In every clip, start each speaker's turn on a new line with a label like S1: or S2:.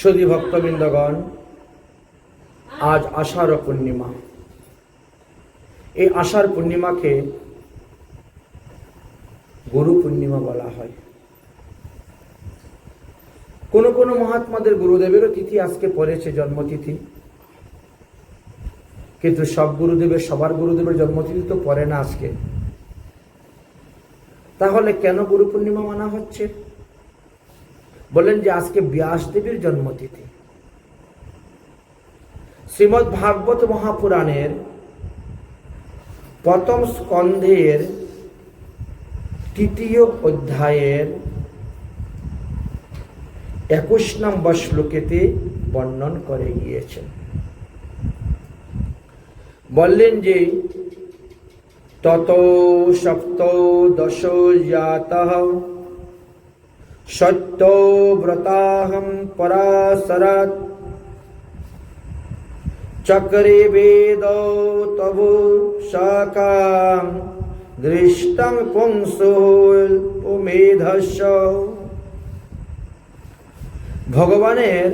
S1: সদী ভক্তবৃন্দগণ, আজ আষাঢ় পূর্ণিমা। এই আষাঢ় পূর্ণিমাকে গুরু পূর্ণিমা বলা হয়। কোন কোন মহাত্মাদের গুরুদেবেরও তিথি আজকে পড়েছে জন্মতিথি। কিন্তু সব গুরুদেবের, সবার গুরুদেবের জন্মতিথি তো পড়ে না আজকে। তাহলে কেন গুরু পূর্ণিমা মানা হচ্ছে? বলেন যে আজকে ব্যাসদেবীর জন্মতিথি। শ্রীমৎ ভাগবত মহাপুরাণের প্রথম স্কন্ধের তৃতীয় অধ্যায়ের একুশ নম্বর শ্লোকেতে বর্ণন করে গিয়েছেন। বললেন যে, তত সপ্ত দশ জাত সত্য ব্রতাহম পরাশরাত চক্রে বেদ তব শাখাম দৃষ্টং পুংসুমেধস্য ভগবানের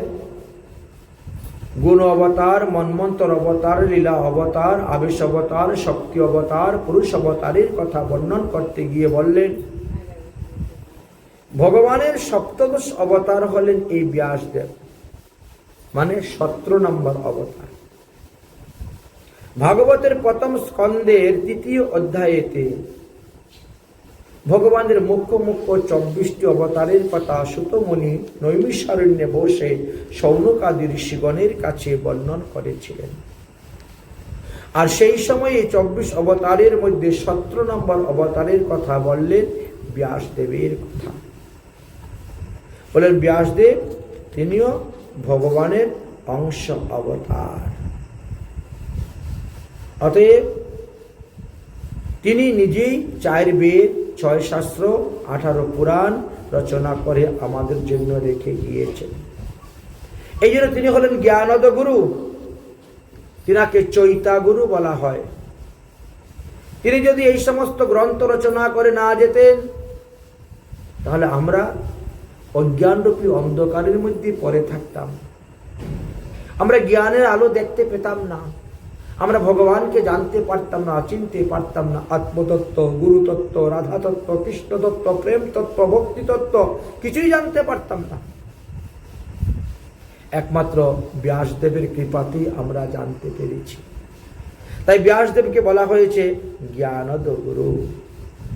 S1: গুণ অবতার মন্মন্তর অবতার লীলা অবতার আবেশ অবতার শক্তি অবতার পুরুষ অবতারের কথা বর্ণন করতে গিয়ে বললেন ভগবানের সপ্তদশ অবতার হলেন এই ব্যাসদেব। মানে সতেরো নম্বর অবতার। ভাগবতের প্রথম স্কন্দের তৃতীয় অধ্যায়েতে ভগবানের মুখ্য মুখ্য চব্বিশটি অবতারের কথা সুতমণি নৈমিষারণ্যে বসে সৌনকাদি ঋষিগণের কাছে বর্ণন করেছিলেন। আর সেই সময়ে চব্বিশ অবতারের মধ্যে সতেরো নম্বর অবতারের কথা বললেন ব্যাসদেবের কথা। বলেন, ব্যাসদেব, তিনিও ভগবানের অংশ, অবতার। অতএব, তিনি নিজেই চার বেদ, ছয় শাস্ত্র, আঠারো পুরাণ রচনা করে আমাদের জন্য রেখে গিয়েছেন। এই জন্য তিনি হলেন জ্ঞানদ গুরু। তিনাকে চৈতা গুরু বলা হয়। তিনি যদি এই সমস্ত গ্রন্থ রচনা করে না যেতেন, তাহলে আমরা অজ্ঞানরূপী অন্ধকারের মধ্যে পড়ে থাকতাম। আমরা জ্ঞানের আলো দেখতে পেতাম না। আমরা ভগবানকে জানতে পারতাম না, চিনতে পারতাম না। আত্মতত্ত্ব, গুরুতত্ত্ব, রাধাতত্ত্ব, কৃষ্ণতত্ত্ব প্রেম তত্ত্ব ভক্তি তত্ত্ব কিছুই জানতে পারতাম না। একমাত্র ব্যাসদেবের কৃপাতেই আমরা জানতে পেরেছি। তাই ব্যাসদেবকে বলা হয়েছে, জ্ঞানদ গুরু।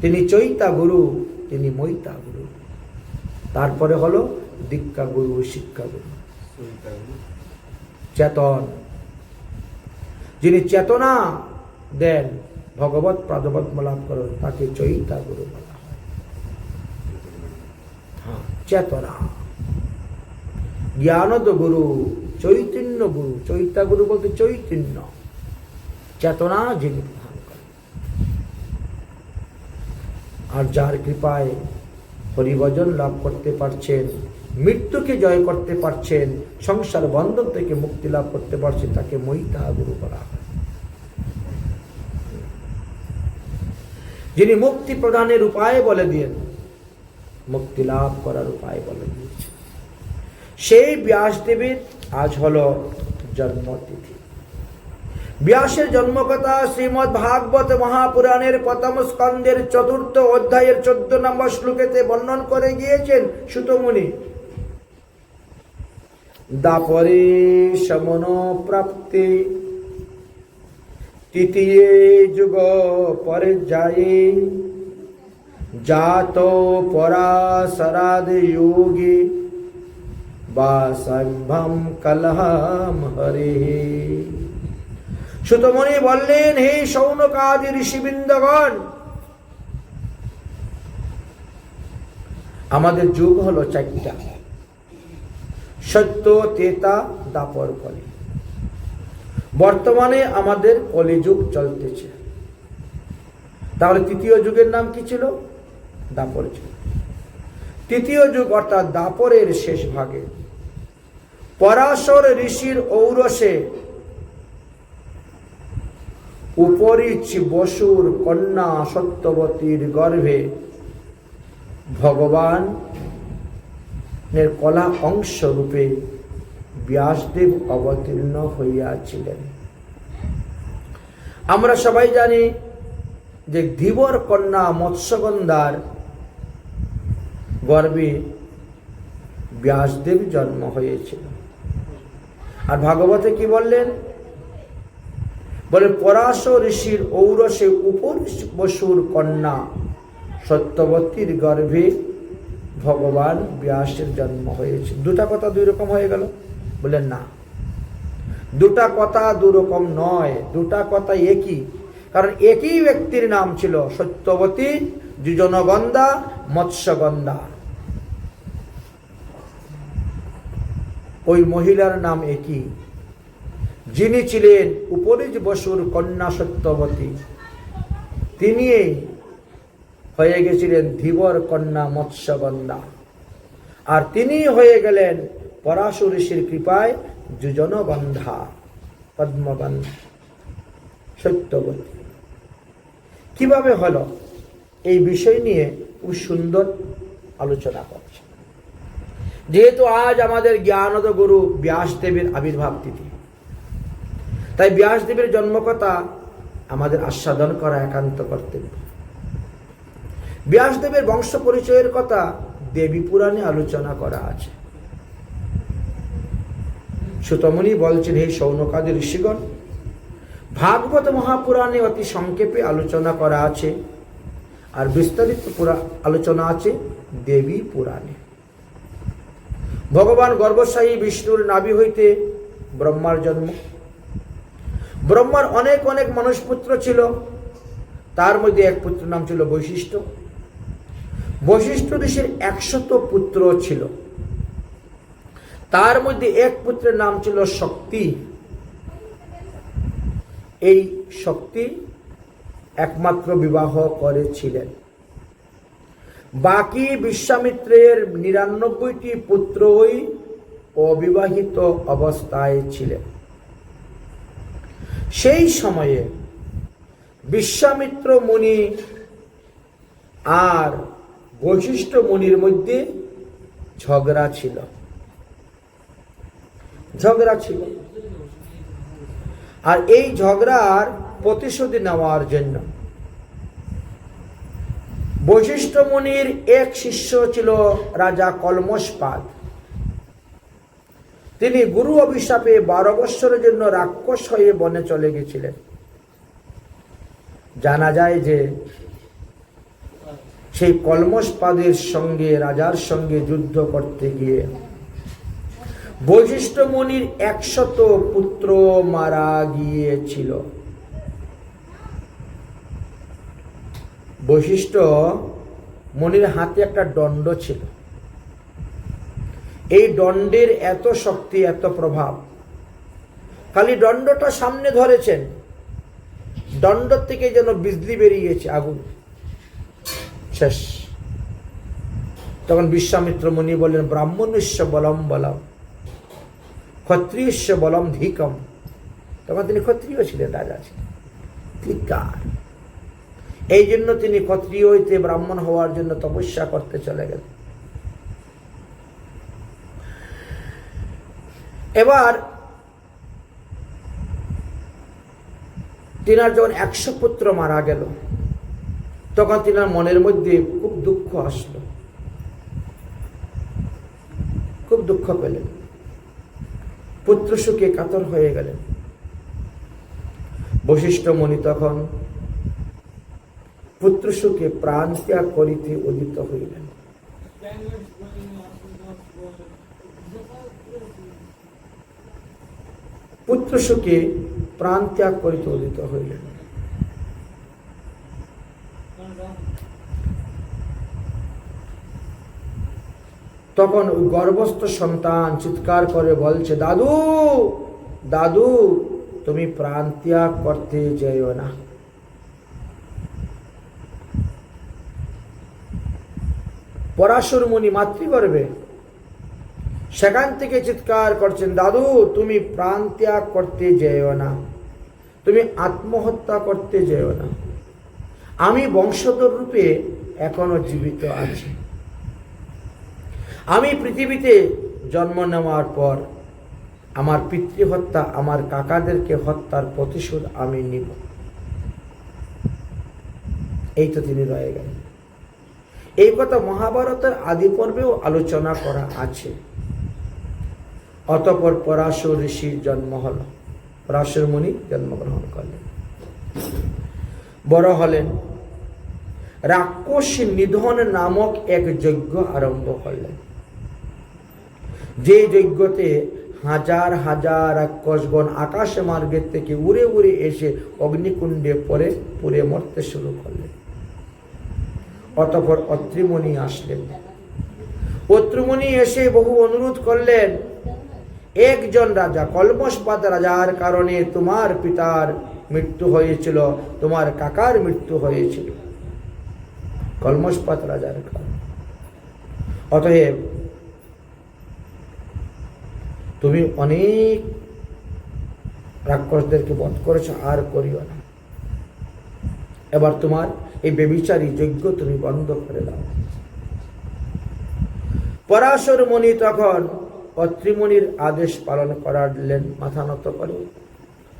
S1: তিনি চৈতা গুরু, তিনি মৈতা গুরু। তারপরে হলো দীক্ষা গুরু শিক্ষা গুরু চেতন। যিনি চেতনা দেন, ভগবত প্রাদবত লাভ করেন, তাকে চৈতা গুরু বলা হয়। চেতনা। জ্ঞানদ গুরু, চৈতন্য গুরু। চৈতা গুরু বলতে চৈতন্য। চেতনা যিনি প্রধান করেন। আর যার কৃপায় হরিভজন লাভ করতে পারছেন, মৃত্যুকে জয় করতে পারছেন, সংসার বন্ধন থেকে মুক্তি লাভ করতে পারছেন, তাকে মৈতা গুরু করা হয়। যিনি মুক্তি প্রদানের উপায় বলে দিয়েন, মুক্তি লাভ করার উপায় বলে দিয়েছেন সেই ব্যাসদেবের আজ হল জন্মতিথি। ব্যাসের জন্মকথা শ্রীমৎ ভাগবত মহাপুরাণের প্রথম স্কন্দের চতুর্থ অধ্যায়ের চোদ্দ নম্বর শ্লোকেতে বর্ণন করে গিয়েছেন সুতমুনি। দাপরে সমন প্রাপ্তে, তৃতীয় যুগ পরে যায় জাত পরাশরাদ যোগী, বা সম্ভম কলহম হরে। সুতমণি বললেন, হে সৌনকাদি ঋষিবৃন্দগণ, আমাদের যুগ হলো চারটা। সত্য, তেতা, দাপর কলি। বর্তমানে আমাদের কলিযুগ চলতেছে। তাহলে তৃতীয় যুগের নাম কি ছিল? দাপর যুগ। তৃতীয় যুগ অর্থাৎ দাপরের শেষ ভাগে। পরাশর ঋষির ঔরসে উপরিচ বসুর কন্যা সত্যবতীর গর্ভে ভগবান কলা অংশ রূপে ব্যাসদেব অবতীর্ণ হইয়াছিলেন। আমরা সবাই জানি যে ধীবর কন্যা মৎস্যগন্ধার গর্ভে ব্যাসদেব জন্ম হয়েছিল। আর ভাগবতে কি বললেন? বলে পরাশ ঋষির ঔরসে উপর বসুর কন্যা সত্যবতীর গর্ভে ভগবান ব্যাসের জন্ম হয়েছে। দুটা কথা দুই রকম হয়ে গেল। বললেন না। দুটা কথা দু রকম নয়। দুটা কথা একই। কারণ একই ব্যক্তির নাম ছিল সত্যবতী যুজনগন্ধা মৎস্যগন্ধা। ওই মহিলার নাম একই। যিনি ছিলেন উপরিজ বসুর কন্যা সত্যবতী, তিনি হয়ে গেছিলেন ধীবর কন্যা মৎস্যগন্ধা আর তিনি হয়ে গেলেন পরাশু ঋষির কৃপায় যুজনগন্ধা পদ্মগন্ধা সত্যবতী। কীভাবে হলো? এই বিষয় নিয়ে খুব সুন্দর আলোচনা করছে। যেহেতু আজ আমাদের জ্ঞানদ গুরু ব্যাসদেবের আবির্ভাব তিথি তাই ব্যাসদেবের জন্মকথা আমাদের আস্বাদন করা একান্ত কর্তব্য। ব্যাসদেবের বংশ পরিচয়ের কথা দেবী পুরাণে আলোচনা করা আছে। সুতমণি বলছেন, হে সৌনকাদি ঋষিগণ, ভাগবত মহাপুরাণে অতি সংক্ষেপে আলোচনা করা আছে আর বিস্তারিত পুরা আলোচনা আছে দেবী পুরাণে। ভগবান গর্ভশাহী বিষ্ণুর নাভি হইতে ব্রহ্মার জন্ম ব্রহ্মার অনেক অনেক মানুষ পুত্র ছিল। তার মধ্যে এক পুত্র নাম ছিল বৈশিষ্ট্য। বৈশিষ্ট্য ঋষির একশত পুত্র ছিল। তার মধ্যে এক পুত্রের নাম ছিল শক্তি। এই শক্তি একমাত্র বিবাহ করেছিলেন। বাকি বিশ্বামিত্রের নিরানব্বইটি পুত্রই অবিবাহিত অবস্থায় ছিলেন। সেই সময়ে বিশ্বামিত্র মুনি আর বৈশিষ্ট্য মুনির মধ্যে ঝগড়া ছিল। ঝগড়া ছিল। আর এই ঝগড়ার প্রতিশোধ নেওয়ার জন্য বৈশিষ্ট্য মুনির এক শিষ্য ছিল রাজা কলমসপাদ তিনি গুরু অভিশাপে বারো বৎসরের জন্য রাক্ষস হয়ে বনে চলে গেছিলেন। জানা যায় যে সেই কলমসপাদের সঙ্গে, রাজার সঙ্গে যুদ্ধ করতে গিয়ে বৈশিষ্ট্য মুনির একশত পুত্র মারা গিয়েছিল। বৈশিষ্ট্য মনির হাতে একটা দণ্ড ছিল। এই দণ্ডের এত শক্তি, এত প্রভাব। খালি দণ্ডটা সামনে ধরেছেন দণ্ড থেকে যেন বিজলি বেরিয়েছে আগুন। শেষ। তখন বিশ্বামিত্র মুনি বললেন, ব্রাহ্মণস্য বলম বলম, ক্ষত্রিয়স্য বলম ধিকম। তখন তিনি ক্ষত্রিয় ছিলেন, রাজা ছিলেন। এই জন্য তিনি ক্ষত্রিয় হইতে ব্রাহ্মণ হওয়ার জন্য তপস্যা করতে চলে গেলেন। এবার তিনার যখন একশো পুত্র মারা গেল, তখন তিনার মনের মধ্যে খুব দুঃখ আসলো। খুব দুঃখ পেলেন। পুত্র সুখে কাতর হয়ে গেলেন। বশিষ্ঠ মণি তখন পুত্র সুখে প্রাণ ত্যাগ করিতে উদিত হইলেন। পুত্র সুখে প্রাণ ত্যাগ করিতে উদিত হইলেন তখন গর্ভস্থ সন্তান চিৎকার করে বলছে, দাদু দাদু, তুমি প্রাণ ত্যাগ করতে যেও না। পরাশুর মুনি মাতৃগর্ভে সেখান থেকে চিৎকার করছেন, দাদু, তুমি প্রাণ ত্যাগ করতে যেও না। তুমি আত্মহত্যা করতে যেও না। আমি বংশধর রূপে এখনও জীবিত আছি। আমি পৃথিবীতে জন্ম নেওয়ার পর আমার পিতৃহত্যা, আমার কাকাদেরকে হত্যার প্রতিশোধ আমি নিব। এই তো তিনি রয়ে গেলেন। এই কথা মহাভারতের আদি পর্বেও আলোচনা করা আছে। অতপর পরাশর ঋষির জন্ম হল। পরাশর মুনি জন্মগ্রহণ করলেন। বড় হলেন। রাক্ষস নিধন নামক এক যজ্ঞ আরম্ভ করলেন। যে যজ্ঞতে হাজার হাজার রাক্ষসগণ আকাশ মার্গের থেকে উড়ে উড়ে এসে অগ্নিকুণ্ডে পরে পুড়ে মরতে শুরু করলেন। অতপর অত্রিমণি আসলেন। অত্রিমণি এসে বহু অনুরোধ করলেন একজন রাজা কলমসপাত রাজার কারণে তোমার পিতার মৃত্যু হয়েছিল, তোমার কাকার মৃত্যু হয়েছিল। কলমসপাত রাজার কারণে। অতএব, তুমি অনেক রাক্ষসদেরকে বধ করেছ, আর করিও না। এবার তোমার এই বেবিচারী যজ্ঞ তুমি বন্ধ করে দাও। পরাশর মণি তখন অত্রিমণির আদেশ পালন করালেন মাথা নত করে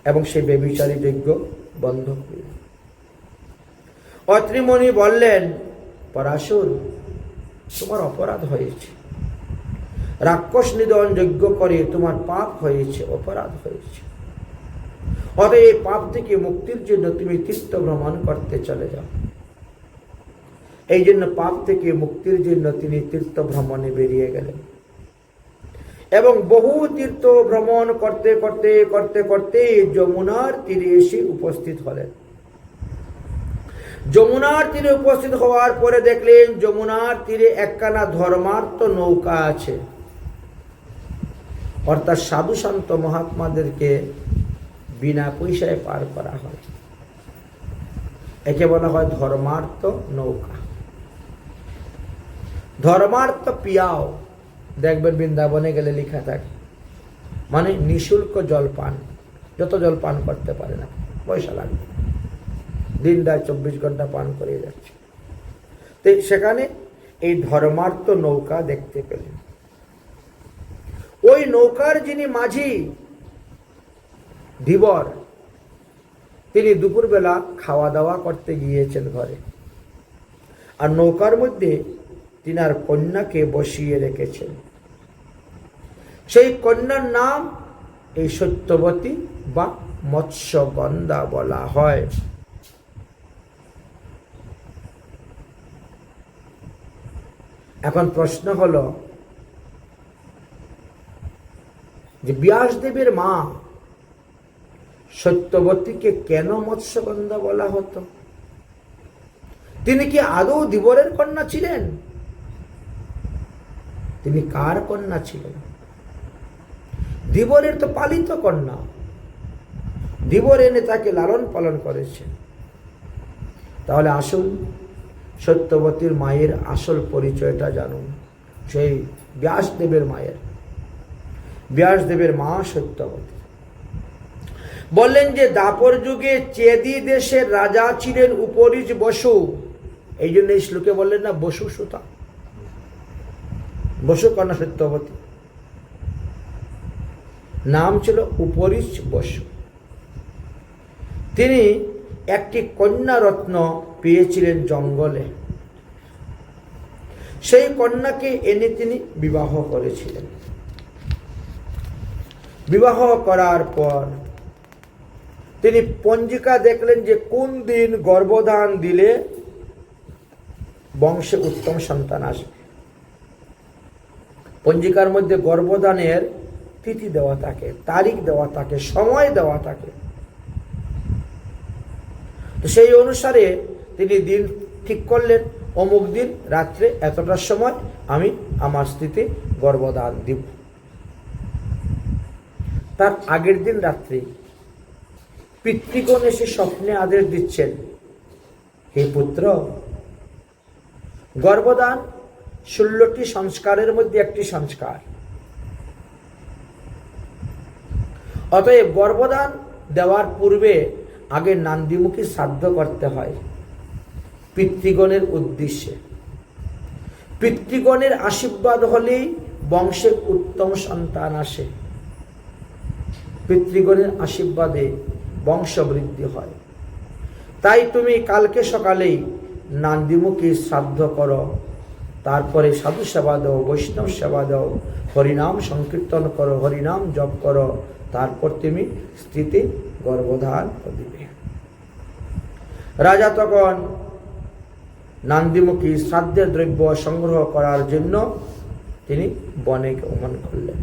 S1: এবং সে বেবিচারী যজ্ঞ বন্ধ করলেন অত্রিমণি বললেন, পরাশুর, তোমার অপরাধ হয়েছে। রাক্ষস নিধন যজ্ঞ করে তোমার পাপ হয়েছে, অপরাধ হয়েছে। অতএব এই পাপ থেকে মুক্তির জন্য তুমি তীর্থ ভ্রমণ করতে চলে যাও। এই জন্য পাপ থেকে মুক্তির জন্য তিনি তীর্থ ভ্রমণে বেরিয়ে গেলেন। এবং বহু তীর্থ ভ্রমণ করতে করতে করতে করতে যমুনার তীরে এসে উপস্থিত হলেন। যমুনার তীরে উপস্থিত হওয়ার পরে দেখলেন যমুনার তীরে একখানা ধর্মার্থ নৌকা আছে। অর্থাৎ সাধু শান্ত মহাত্মাদেরকে বিনা পয়সায় পার করা হয়। একে বলা হয় ধর্মার্থ নৌকা। ধর্মার্থ পিয়াও। দেখবেন বৃন্দাবনে গেলে লেখা থাকে। মানে নিঃশুল্ক জল পান যত জল পান করতে পারে না, পয়সা লাগবে। দিন রাত চব্বিশ ঘণ্টা পান করে যাচ্ছে। তো সেখানে এই ধর্মার্থ নৌকা দেখতে পেলেন। ওই নৌকার যিনি মাঝি ধীবর তিনি দুপুরবেলা খাওয়া দাওয়া করতে গিয়েছেন ঘরে। আর নৌকার মধ্যে তিনার কন্যাকে বসিয়ে রেখেছেন। সেই কন্যার নাম এই সত্যবতী বা মৎস্যগন্ধা বলা হয়। এখন প্রশ্ন হলো, যে ব্যাসদেবের মা সত্যবতীকে কেন মৎস্যগন্ধা বলা হতো? তিনি কি আদৌ দিবরের কন্যা ছিলেন? তিনি কার কন্যা ছিলেন? দিবরের তো পালিত কন্যা। দিবর এনে তাকে লালন পালন করেছে তাহলে আসুন, সত্যবতীর মায়ের আসল পরিচয়টা জানুন। সেই ব্যাসদেবের মায়ের। ব্যাসদেবের মা সত্যবতী। বললেন যে, দাপর যুগে চেদি দেশের রাজা ছিলেন উপরিজ বসু। এই জন্য এই শ্লোকে বললেন না, বসু সুতা। বসু কন্যা সত্যবতী নাম ছিল উপরিচ বসু। তিনি একটি কন্যা রত্ন পেয়েছিলেন জঙ্গলে। সেই কন্যাকে এনে তিনি বিবাহ করেছিলেন। বিবাহ করার পর তিনি পঞ্জিকা দেখলেন যে কোন দিন গর্ভধান দিলে বংশে উত্তম সন্তান আসবে। পঞ্জিকার মধ্যে গর্ভদানের তিথি দেওয়া থাকে, তারিখ দেওয়া থাকে, সময় দেওয়া থাকে। তো সেই অনুসারে তিনি দিন ঠিক করলেন, অমুক দিন রাত্রে এতটার সময় আমি আমার স্ত্রীতে গর্ভদান দিব। তার আগের দিন রাত্রে পিতৃগণ এসে স্বপ্নে আদেশ দিচ্ছেন, হে পুত্র, গর্ভদান ষোলোটি সংস্কারের মধ্যে একটি সংস্কার। অতএব গর্ভদান দেওয়ার পূর্বে আগে নান্দিমুখী শ্রাদ্ধ করতে হয়, পিতৃগণের উদ্দেশ্যে। পিতৃগণের আশীর্বাদ হলেই বংশে উত্তম সন্তান আসে। পিতৃগণের আশীর্বাদে বংশবৃদ্ধি হয়। তাই তুমি কালকে সকালেই নান্দিমুখী শ্রাদ্ধ করো। তারপরে সাধু সেবা দাও, বৈষ্ণব সেবা দাও, হরিনাম সংকীর্তন করো, হরিনাম জপ করো, তারপর তুমি স্ত্রীতে গর্ভধান দিবে রাজা তখন নান্দিমুখী শ্রাদ্ধের দ্রব্য সংগ্রহ করার জন্য তিনি বনে গমন করলেন।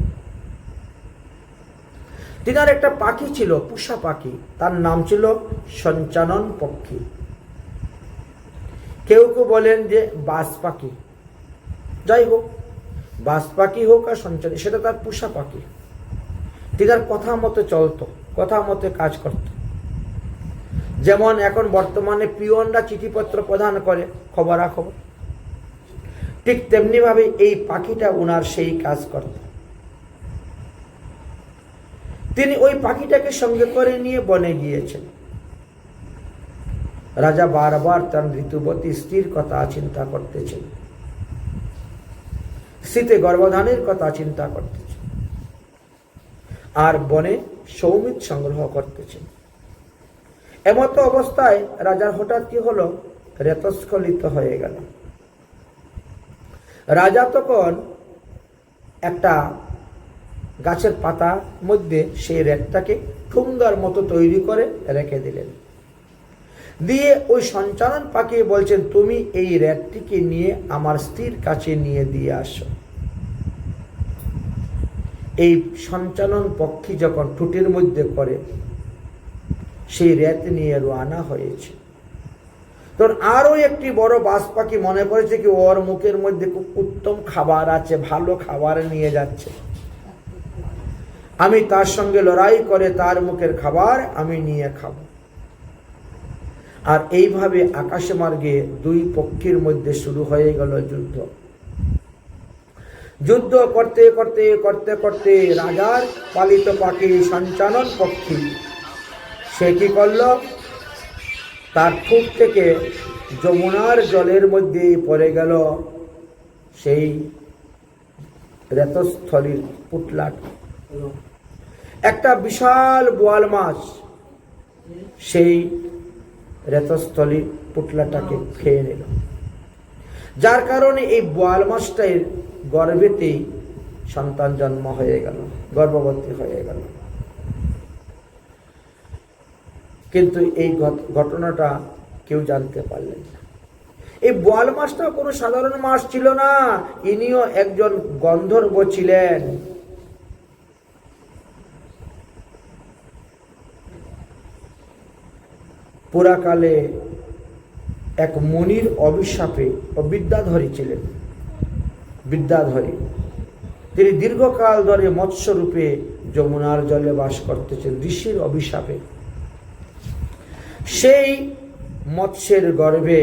S1: তিনার একটা পাখি ছিল, পুষা পাখি। তার নাম ছিল সঞ্চানন পক্ষী। কেউ কেউ বলেন যে বাস পাখি। যাই হোক বাস পাখি হোক আর সঞ্চানী সেটা তার পুষা পাখি। তিনার কথা মতো চলতো, কথা মতো কাজ করত। যেমন এখন বর্তমানে পিওনরা চিঠিপত্র প্রদান করে, খবরাখবর। ঠিক তেমনিভাবে এই পাখিটা ওনার সেই কাজ করত। তিনি ওই পাখিটাকে সঙ্গে করে নিয়ে বনে গিয়েছেন। রাজা বারবার তার ঋতুবতী স্ত্রীর কথা চিন্তা করতেছেন। শীতে গর্ভধানের কথা চিন্তা করতেছেন আর বনে সৌমিত সংগ্রহ করতেছেন এমত অবস্থায় রাজার হঠাৎ কি হলো? রেতস্খলিত হয়ে গেল। রাজা তখন একটা গাছের পাতা মধ্যে সেই রেতটাকে ঠুঙ্গার মতো তৈরি করে রেখে দিলেন। দিয়ে ওই সঞ্চালন পাখি বলছেন, তুমি এই রেতটিকে নিয়ে আমার স্ত্রীর কাছে নিয়ে দিয়ে আসো। সঞ্চালন পক্ষী যখন ঠুটের মধ্যে করে সেই রেত নিয়ে রোয়ানা হয়েছে। তখন আরও একটি বড় বাস পাখি মনে করেছে কি, ওর মুখের মধ্যে খুব উত্তম খাবার আছে, ভালো খাবার নিয়ে যাচ্ছে। আমি তার সঙ্গে লড়াই করে তার মুখের খাবার আমি নিয়ে খাব। আর এইভাবে আকাশে মার্গে দুই পক্ষের মধ্যে শুরু হয়ে গেল যুদ্ধ। যুদ্ধ করতে করতে করতে করতে রাজার পালিত পাখি সঞ্চালন পক্ষী। সে কি করল? তার ঠুক থেকে যমুনার জলের মধ্যে পড়ে গেল সেই রেতস্থলীর পুটলাট। একটা বিশাল বোয়াল মাছ সেই রেতস্থলীর পুটলাটাকে খেয়ে নিল। যার কারণে এই বোয়াল মাছটার গর্ভেতেই সন্তান জন্ম হয়ে গেল, গর্ভবতী হয়ে গেল। কিন্তু এই ঘটনাটা কেউ জানতে পারলেন না। এই বোয়াল মাছটা কোনো সাধারণ মাছ ছিল না, ইনিও একজন গন্ধর্ব ছিলেন। পুরাকালে এক মনির অভিশাপে ও বিদ্যাধরী ছিলেন। বিদ্যাধরী। তিনি দীর্ঘকাল ধরে মৎস্যরূপে যমুনার জলে বাস করতেছেন ঋষির অভিশাপে। সেই মৎস্যের গর্ভে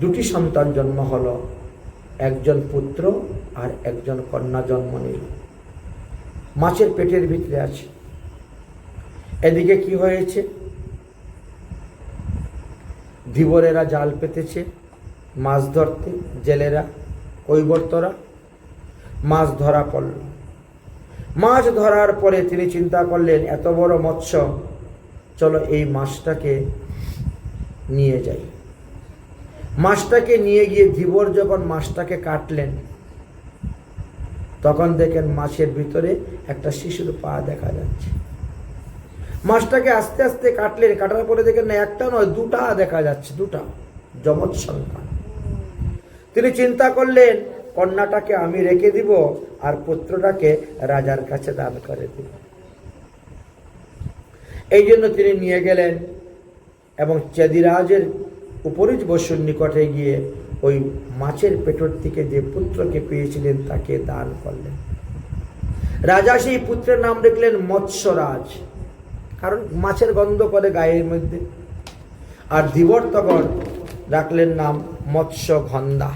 S1: দুটি সন্তান জন্ম হল, একজন পুত্র আর একজন কন্যা জন্ম নিল। মাছের পেটের ভিতরে আছে। এদিকে কি হয়েছে? ধীবরেরা জাল পেতেছে, মাছ ধরতে, জেলেরা কৈবর্তরা মাছ ধরা পড়ল। মাছ ধরার পরে তিনি চিন্তা করলেন, এত বড় মৎস্য, চলো এই মাছটাকে নিয়ে যাই। মাছটাকে নিয়ে গিয়ে ধীবর যখন মাছটাকে কাটলেন, তখন দেখেন মাছের ভিতরে একটা শিশুর পা দেখা যাচ্ছে। মাছটাকে আস্তে আস্তে কাটলেন, কাটার পরে দেখেন না, একটা নয়, দুটা দেখা যাচ্ছে, দুটা যমজ সন্তান তিনি চিন্তা করলেন, কন্যাটাকে আমি রেখে দিব আর পুত্রটাকে রাজার কাছে দান করে দিব। এই জন্য তিনি নিয়ে গেলেন এবং চেদিরাজের উপরিজ বসুর নিকটে গিয়ে ওই মাছের পেটর থেকে যে পুত্রকে পেয়েছিলেন তাকে দান করলেন। রাজা সেই পুত্রের নাম দেখলেন মৎস্যরাজ, কারণ মাছের গন্ধ করে গায়ের মধ্যে। আর ধীবর তখন রাখলেন নাম মৎস্য ঘন্দা